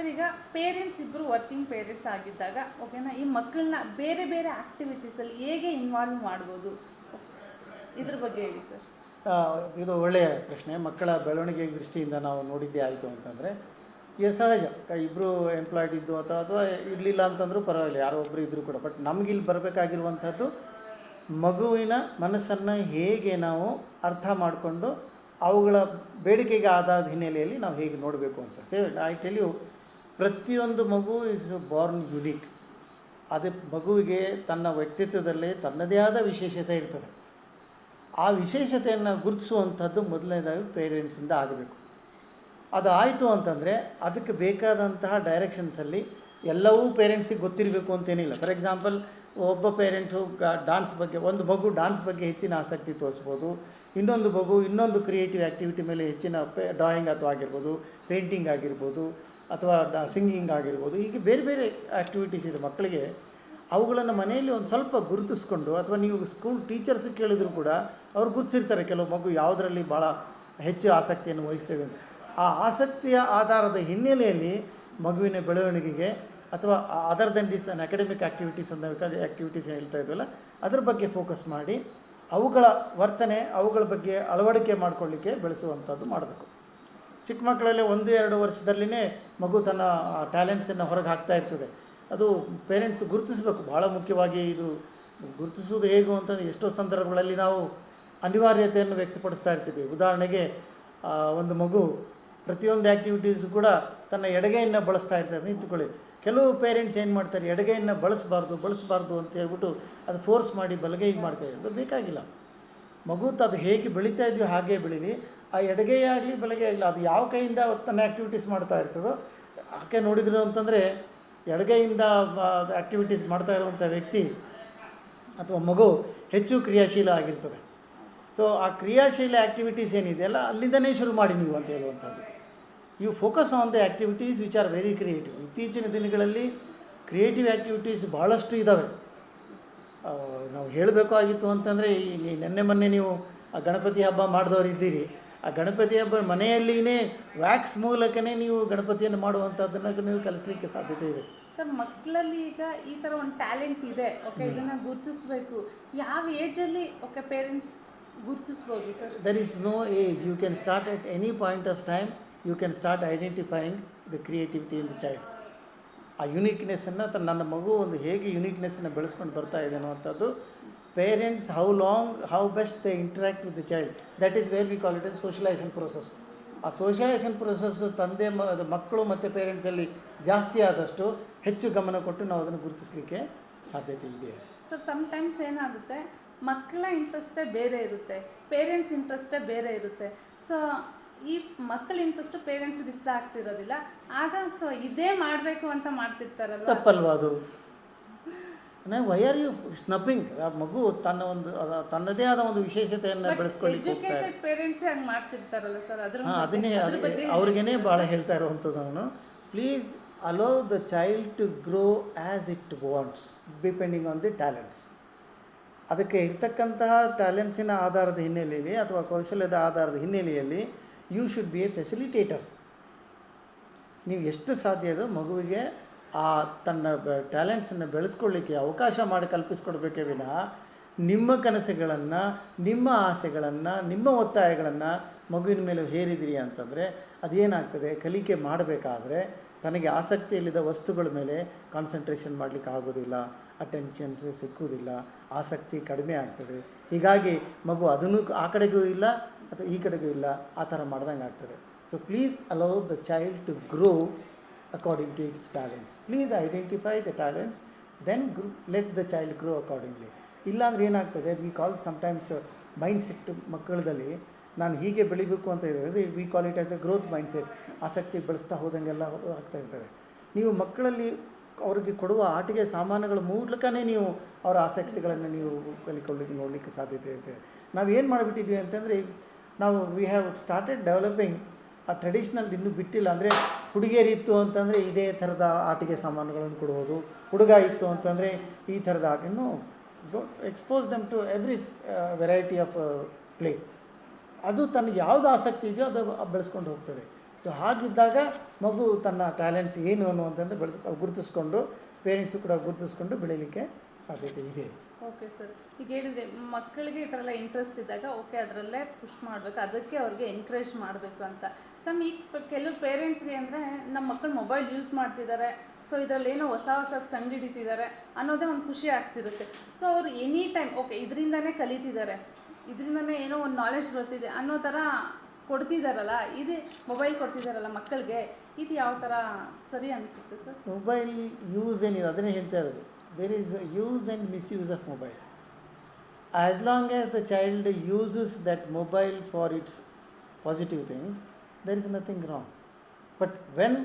Sir ಈಗ parents ಇಬ್ಬರು working parents ಆಗಿದ್ದಾಗ ಓಕೆನಾ ಈ ಮಕ್ಕಳನ್ನ ಬೇರೆ ಬೇರೆ ಆಕ್ಟಿವಿಟೀಸಲ್ಲಿ ಹೇಗೆ ಇನ್ವಾಲ್ವ್ ಮಾಡ್ಬೋದು? ಇದ್ರ ಬಗ್ಗೆ ಹೇಳಿ ಸರ್ ಇದು ಒಳ್ಳೆಯ ಪ್ರಶ್ನೆ. ಮಕ್ಕಳ ಬೆಳವಣಿಗೆ ದೃಷ್ಟಿಯಿಂದ ನಾವು ನೋಡಿದ್ದೇ ಆಯಿತು ಅಂತಂದರೆ ಇದು ಸಹಜ. ಇಬ್ಬರು ಎಂಪ್ಲಾಯ್ಡ್ ಇದ್ದು ಅಥವಾ ಅಥವಾ ಇರಲಿಲ್ಲ ಅಂತಂದರೂ ಪರವಾಗಿಲ್ಲ. ಯಾರೋ ಒಬ್ಬರು ಇದ್ದರೂ ಕೂಡ. ಬಟ್ ನಮಗಿಲ್ಲಿ ಬರಬೇಕಾಗಿರುವಂಥದ್ದು, ಮಗುವಿನ ಮನಸ್ಸನ್ನು ಹೇಗೆ ನಾವು ಅರ್ಥ ಮಾಡಿಕೊಂಡು, ಅವುಗಳ ಬೇಡಿಕೆಗೆ ಆದ ಹಿನ್ನೆಲೆಯಲ್ಲಿ ನಾವು ಹೇಗೆ ನೋಡಬೇಕು ಅಂತ. ಸೇ ಐ ಟೆಲ್ ಯು ಪ್ರತಿಯೊಂದು ಮಗು ಇಸ್ ಬಾರ್ನ್ ಯುನೀಕ್ ಅದೇ ಮಗುವಿಗೆ ತನ್ನ ವ್ಯಕ್ತಿತ್ವದಲ್ಲಿ ತನ್ನದೇ ಆದ ವಿಶೇಷತೆ ಇರ್ತದೆ. ಆ ವಿಶೇಷತೆಯನ್ನು ಗುರುತಿಸುವಂಥದ್ದು ಮೊದಲನೇದಾಗಿ ಪೇರೆಂಟ್ಸಿಂದ ಆಗಬೇಕು. ಅದು ಆಯಿತು ಅಂತಂದರೆ ಅದಕ್ಕೆ ಬೇಕಾದಂತಹ ಡೈರೆಕ್ಷನ್ಸಲ್ಲಿ ಎಲ್ಲವೂ ಪೇರೆಂಟ್ಸಿಗೆ ಗೊತ್ತಿರಬೇಕು ಅಂತೇನಿಲ್ಲ. ಫಾರ್ ಎಕ್ಸಾಂಪಲ್ ಒಬ್ಬ ಪೇರೆಂಟು ಡಾನ್ಸ್ ಬಗ್ಗೆ, ಒಂದು ಮಗು ಡಾನ್ಸ್ ಬಗ್ಗೆ ಹೆಚ್ಚಿನ ಆಸಕ್ತಿ ತೋರಿಸ್ಬೋದು. ಇನ್ನೊಂದು ಮಗು ಇನ್ನೊಂದು ಕ್ರಿಯೇಟಿವ್ ಆ್ಯಕ್ಟಿವಿಟಿ ಮೇಲೆ ಹೆಚ್ಚಿನ ಪೇ ಡ್ರಾಯಿಂಗ್ ಅಥವಾ ಆಗಿರ್ಬೋದು ಪೇಂಟಿಂಗ್ ಆಗಿರ್ಬೋದು. ಅಥವಾ ಸಿಂಗಿಂಗ್ ಆಗಿರ್ಬೋದು, ಹೀಗೆ ಬೇರೆ ಬೇರೆ ಆ್ಯಕ್ಟಿವಿಟೀಸ್ ಇದೆ ಮಕ್ಕಳಿಗೆ. ಅವುಗಳನ್ನು ಮನೆಯಲ್ಲಿ ಒಂದು ಸ್ವಲ್ಪ ಗುರುತಿಸ್ಕೊಂಡು, ಅಥವಾ ನೀವು ಸ್ಕೂಲ್ ಟೀಚರ್ಸ್ ಕೇಳಿದರೂ ಕೂಡ ಅವ್ರು ಗುರುತಿಸಿರ್ತಾರೆ, ಕೆಲವು ಮಗು ಯಾವುದರಲ್ಲಿ ಭಾಳ ಹೆಚ್ಚು ಆಸಕ್ತಿಯನ್ನು ವಹಿಸ್ತೇವೆ ಅಂತ. ಆ ಆಸಕ್ತಿಯ ಆಧಾರದ ಹಿನ್ನೆಲೆಯಲ್ಲಿ ಮಗುವಿನ ಬೆಳವಣಿಗೆಗೆ ಅಥವಾ other than this an academic activities ಅಂತ ಆ್ಯಕ್ಟಿವಿಟೀಸ್ ಹೇಳ್ತಾ ಇದ್ವಲ್ಲ, ಅದ್ರ ಬಗ್ಗೆ ಫೋಕಸ್ ಮಾಡಿ, ಅವುಗಳ ವರ್ತನೆ, ಅವುಗಳ ಬಗ್ಗೆ ಅಳವಡಿಕೆ ಮಾಡಿಕೊಳ್ಳಿಕ್ಕೆ ಬೆಳೆಸುವಂಥದ್ದು ಮಾಡಬೇಕು. ಚಿಕ್ಕ ಮಕ್ಕಳಲ್ಲೇ ಒಂದು, ಎರಡು ವರ್ಷದಲ್ಲಿನೇ ಮಗು ತನ್ನ ಟ್ಯಾಲೆಂಟ್ಸನ್ನು ಹೊರಗೆ ಹಾಕ್ತಾ ಇರ್ತದೆ. ಅದು ಪೇರೆಂಟ್ಸ್ ಗುರುತಿಸಬೇಕು. ಭಾಳ ಮುಖ್ಯವಾಗಿ ಇದು ಗುರುತಿಸುವುದು ಹೇಗೆ ಅಂತಂದರೆ ಎಷ್ಟೋ ಸಂದರ್ಭಗಳಲ್ಲಿ ನಾವು ಅನಿವಾರ್ಯತೆಯನ್ನು ವ್ಯಕ್ತಪಡಿಸ್ತಾ ಇರ್ತೀವಿ. ಉದಾಹರಣೆಗೆ ಒಂದು ಮಗು ಪ್ರತಿಯೊಂದು ಆ್ಯಕ್ಟಿವಿಟೀಸು ಕೂಡ ತನ್ನ ಎಡಗೈಯನ್ನು ಬಳಸ್ತಾ ಇರ್ತದೆ. ಇಟ್ಟುಕೊಳ್ಳಿ. ಕೆಲವು ಪೇರೆಂಟ್ಸ್ ಏನು ಮಾಡ್ತಾರೆ? ಎಡಗೈಯನ್ನು ಬಳಸಬಾರ್ದು ಬಳಸಬಾರ್ದು ಅಂತ ಹೇಳ್ಬಿಟ್ಟು ಅದು ಫೋರ್ಸ್ ಮಾಡಿ ಬಲಗೈಗೆ ಮಾಡ್ತಾರೆ ಅದು ಬೇಕಾಗಿಲ್ಲ. ಮಗು ಅದು ಹೇಗೆ ಬೆಳೀತಾ ಇದೆಯೋ ಹಾಗೇ ಬೆಳೀಲಿ. ಆ ಎಡಗೈ ಆಗಲಿ ಬೆಳಗ್ಗೆ ಆಗಲಿ ಅದು ಯಾವ ಕೈಯಿಂದ ತನ್ನ ಆ್ಯಕ್ಟಿವಿಟೀಸ್ ಮಾಡ್ತಾ ಇರ್ತದೋ ಆಕೆ ನೋಡಿದ್ರು ಅಂತಂದರೆ ಎಡಗೈಯಿಂದ ಆ್ಯಕ್ಟಿವಿಟೀಸ್ ಮಾಡ್ತಾ ಇರುವಂಥ ವ್ಯಕ್ತಿ ಅಥವಾ ಮಗು ಹೆಚ್ಚು ಕ್ರಿಯಾಶೀಲ ಆಗಿರ್ತದೆ. ಸೊ ಆ ಕ್ರಿಯಾಶೀಲ ಆ್ಯಕ್ಟಿವಿಟೀಸ್ ಏನಿದೆಯಲ್ಲ ಅಲ್ಲಿಂದನೇ ಶುರು ಮಾಡಿ ನೀವು ಅಂತ ಹೇಳುವಂಥದ್ದು. You focus on the activities which are very creative ಇತ್ತೀಚಿನ ದಿನಗಳಲ್ಲಿ ಕ್ರಿಯೇಟಿವ್ ಆ್ಯಕ್ಟಿವಿಟೀಸ್ ಭಾಳಷ್ಟು ಇದ್ದಾವೆ ನಾವು ಹೇಳಬೇಕಾಗಿತ್ತು ಅಂತಂದರೆ ಈ ನಿನ್ನೆ ನೆನ್ನೆ ಮೊನ್ನೆ ನೀವು ಆ ಗಣಪತಿ ಹಬ್ಬ ಮಾಡಿದವರು ಇದ್ದೀರಿ ಆ ಗಣಪತಿ ಹಬ್ಬ ಮನೆಯಲ್ಲಿನೇ ವ್ಯಾಕ್ಸ್ ಮೂಲಕನೇ ನೀವು ಗಣಪತಿಯನ್ನು ಮಾಡುವಂಥದ್ದನ್ನು ನೀವು ಕಲಿಸ್ಲಿಕ್ಕೆ ಸಾಧ್ಯತೆ ಇದೆ. ಸರ್ ಮಕ್ಕಳಲ್ಲಿ ಈಗ ಈ ಥರ ಒಂದು ಟ್ಯಾಲೆಂಟ್ ಇದೆ. ಓಕೆ ಇದನ್ನು ಗುರುತಿಸಬೇಕು. ಯಾವ ಏಜಲ್ಲಿ okay parents ಗುರುತಿಸ್ಬೋದು sir? There is no age you can start at any point of time you can start identifying the creativity in the child ಆ ಯುನೀಕ್ನೆಸ್ಸನ್ನು ತನ್ನ ನನ್ನ ಮಗು ಒಂದು ಹೇಗೆ ಯುನೀಕ್ನೆಸ್ಸನ್ನು ಬೆಳೆಸ್ಕೊಂಡು ಬರ್ತಾ ಇದೆ ಅನ್ನುವಂಥದ್ದು parents how long how best they interact with the child that is where we call it as socialisation process ಆ ಸೋಷಿಯಲೈಸೇಷನ್ ಪ್ರೊಸೆಸ್ ತಂದೆ ಮ ಮಕ್ಕಳು ಮತ್ತು ಪೇರೆಂಟ್ಸಲ್ಲಿ ಜಾಸ್ತಿ ಆದಷ್ಟು ಹೆಚ್ಚು ಗಮನ ಕೊಟ್ಟು ನಾವು ಅದನ್ನು ಗುರುತಿಸಲಿಕ್ಕೆ ಸಾಧ್ಯತೆ ಇದೆ. ಸರ್ ಸಮ್ಟೈಮ್ಸ್ ಏನಾಗುತ್ತೆ ಮಕ್ಕಳ ಇಂಟ್ರೆಸ್ಟೇ ಬೇರೆ ಇರುತ್ತೆ ಪೇರೆಂಟ್ಸ್ ಇಂಟ್ರೆಸ್ಟೇ ಬೇರೆ ಇರುತ್ತೆ. ಸೊ ಈ ಮಕ್ಕಳ ಇಂಟ್ರೆಸ್ಟ್ ಪೇರೆಂಟ್ಸ್ಗೆ ಇಷ್ಟ ಆಗ್ತಿರೋದಿಲ್ಲ. ಆಗ ಸೊ ಇದೇ ಮಾಡಬೇಕು ಅಂತ ಮಾಡ್ತಿರ್ತಾರಲ್ಲ ತಪ್ಪಲ್ವಾ ಅದು? ವೈ ಆರ್ ಯು ಸ್ನಪ್ಪಿಂಗ್ ಆ ಮಗು ತನ್ನ ಒಂದು ತನ್ನದೇ ಆದ ಒಂದು ವಿಶೇಷತೆಯನ್ನು ಬೆಳೆಸ್ಕೊಳ್ಳಿಕ್ಕೆ ಹೋಗ್ತಾರೆ ಹಾಂ ಅದನ್ನೇ ಅವ್ರಿಗೇನೆ ಭಾಳ ಹೇಳ್ತಾ ಇರುವಂಥದ್ದು ನಾನು please allow the child to grow as it wants depending on the talents ಅದಕ್ಕೆ ಇರ್ತಕ್ಕಂತಹ ಟ್ಯಾಲೆಂಟ್ಸಿನ ಆಧಾರದ ಹಿನ್ನೆಲೆಯಲ್ಲಿ ಅಥವಾ ಕೌಶಲ್ಯದ ಆಧಾರದ ಹಿನ್ನೆಲೆಯಲ್ಲಿ you should be a facilitator ನೀವು ಎಷ್ಟು ಸಾಧ್ಯ ಅದು ಮಗುವಿಗೆ ಆ ತನ್ನ ಟ್ಯಾಲೆಂಟ್ಸನ್ನು ಬೆಳೆಸ್ಕೊಳ್ಳಿಕ್ಕೆ ಅವಕಾಶ ಮಾಡಿ ಕಲ್ಪಿಸ್ಕೊಡ್ಬೇಕೇ ವಿನಃ ನಿಮ್ಮ ಕನಸುಗಳನ್ನು, ನಿಮ್ಮ ಆಸೆಗಳನ್ನು, ನಿಮ್ಮ ಒತ್ತಾಯಗಳನ್ನು ಮಗುವಿನ ಮೇಲೆ ಹೇರಿದಿರಿ ಅಂತಂದರೆ ಅದೇನಾಗ್ತದೆ? ಕಲಿಕೆ ಮಾಡಬೇಕಾದ್ರೆ ತನಗೆ ಆಸಕ್ತಿಯಲ್ಲಿದ್ದ ವಸ್ತುಗಳ ಮೇಲೆ ಕಾನ್ಸಂಟ್ರೇಷನ್ ಮಾಡಲಿಕ್ಕೆ ಆಗೋದಿಲ್ಲ. ಅಟೆನ್ಷನ್ ಸಿಕ್ಕುವುದಿಲ್ಲ. ಆಸಕ್ತಿ ಕಡಿಮೆ ಆಗ್ತದೆ. ಹೀಗಾಗಿ ಮಗು ಅದನ್ನು ಆ ಕಡೆಗೂ ಇಲ್ಲ ಅಥವಾ ಈ ಕಡೆಗೂ ಇಲ್ಲ. ಆ ಥರ ಮಾಡ್ದಂಗೆ ಆಗ್ತದೆ so please allow the child to grow according to its talents please identify the talents then grew let the child grow accordingly ಇಲ್ಲಾಂದ್ರೆ ಏನಾಗ್ತದೆ we call sometimes mindset ಮಕ್ಕಳದಲ್ಲಿ ನಾನು ಹೀಗೆ ಬೆಳಿಬೇಕು ಅಂತ ಹೇಳಿದ್ರೆ we call it as a growth mindset ಆಸಕ್ತಿ ಬೆಳೆಸ್ತಾ ಹೋದಂಗೆಲ್ಲ ಆಗ್ತಾ ಇರ್ತದೆ. ನೀವು ಮಕ್ಕಳಲ್ಲಿ ಅವ್ರಿಗೆ ಕೊಡುವ ಆಟಿಕೆ ಸಾಮಾನುಗಳ ಮೂಲಕನೇ ನೀವು ಅವರ ಆಸಕ್ತಿಗಳನ್ನು ನೀವು ಕಲಿಕೊಳ್ಳಿಕ್ಕೆ ನೋಡಲಿಕ್ಕೆ ಸಾಧ್ಯತೆ ಇರುತ್ತೆ ನಾವು ಏನು ಮಾಡಿಬಿಟ್ಟಿದ್ವಿ ಅಂತಂದರೆ ನಾವು ವಿ ಹ್ಯಾವ್ ಸ್ಟಾರ್ಟೆಡ್ ಡೆವಲಪಿಂಗ್ ಆ ಟ್ರೆಡಿಷ್ನಲ್ ಇನ್ನೂ ಬಿಟ್ಟಿಲ್ಲ ಅಂದರೆ ಹುಡುಗಿಯರು ಇತ್ತು ಅಂತಂದರೆ ಇದೇ ಥರದ ಆಟಿಕೆ ಸಾಮಾನುಗಳನ್ನು ಕೊಡುವುದು ಹುಡುಗ ಇತ್ತು ಅಂತಂದರೆ ಈ ಥರದ ಆಟನ್ನು expose them to every variety of play ಅದು ತನಗೆ ಯಾವುದು ಆಸಕ್ತಿ ಇದೆಯೋ ಅದು ಬೆಳೆಸ್ಕೊಂಡು ಹೋಗ್ತದೆ. ಸೊ ಹಾಗಿದ್ದಾಗ ಮಗು ತನ್ನ ಟ್ಯಾಲೆಂಟ್ಸ್ ಏನು ಅನ್ನುವಂಥದ್ದು ಬೆಳೆಸ್, ಗುರುತಿಸ್ಕೊಂಡು ಪೇರೆಂಟ್ಸು ಕೂಡ ಗುರುತಿಸ್ಕೊಂಡು ಬೆಳೀಲಿಕ್ಕೆ ಸಾಧ್ಯತೆ ಇದೆ. ಓಕೆ ಸರ್ ಈಗ ಹೇಳಿದೆ, ಮಕ್ಕಳಿಗೆ ಈ ಥರ ಎಲ್ಲ ಇಂಟ್ರೆಸ್ಟ್ ಇದ್ದಾಗ ಓಕೆ ಅದರಲ್ಲೇ ಪುಷ್ ಮಾಡಬೇಕು. ಅದಕ್ಕೆ ಅವ್ರಿಗೆ ಎನ್ಕರೇಜ್ ಮಾಡಬೇಕು ಅಂತ. ಸಮ್ ಈಗ ಕೆಲವು ಪೇರೆಂಟ್ಸ್ಗೆ ಅಂದರೆ ನಮ್ಮ ಮಕ್ಕಳು ಮೊಬೈಲ್ ಯೂಸ್ ಮಾಡ್ತಿದ್ದಾರೆ. ಸೊ ಇದರಲ್ಲಿ ಏನೋ ಹೊಸ ಹೊಸದು ಕಂಡುಹಿಡಿತಿದ್ದಾರೆ ಅನ್ನೋದೇ ಒಂದು ಖುಷಿ ಆಗ್ತಿರುತ್ತೆ. ಸೊ ಅವ್ರು ಎನಿ ಟೈಮ್ ಓಕೆ ಇದರಿಂದನೇ ಕಲಿತಿದ್ದಾರೆ. ಇದರಿಂದನೇ ಏನೋ ಒಂದು ನಾಲೆಜ್ ಬರ್ತಿದೆ ಅನ್ನೋ ಥರ ಕೊಡ್ತಿದ್ದಾರಲ್ಲ ಇದು ಮೊಬೈಲ್ ಕೊಡ್ತಿದ್ದಾರಲ್ಲ ಮಕ್ಕಳಿಗೆ, ಇದು ಯಾವ ಥರ ಸರಿ ಅನಿಸುತ್ತೆ ಸರ್ ಮೊಬೈಲ್ ಯೂಸ್ ಏನಿದೆ, ಅದನ್ನೇ ಹೇಳ್ತಾ ಇರೋದು. There is use and misuse of mobile as long as the child uses that mobile for its positive things there is nothing wrong but when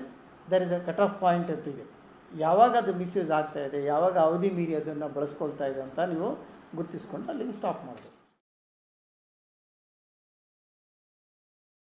there is a cut off point ಅಂತಿದೆ ಯಾವಾಗ ಅದು misuse ಆಗ್ತಾ ಇದೆ, ಯಾವಾಗ ಅವಧಿ ಮೀರಿ ಅದನ್ನು ಬಳಸ್ಕೊಳ್ತಾ ಇದೆ ಅಂತ ನೀವು ಗುರುತಿಸ್ಕೊಂಡು ಅಲ್ಲಿಗೆ ಸ್ಟಾಪ್ ಮಾಡಬೇಕು.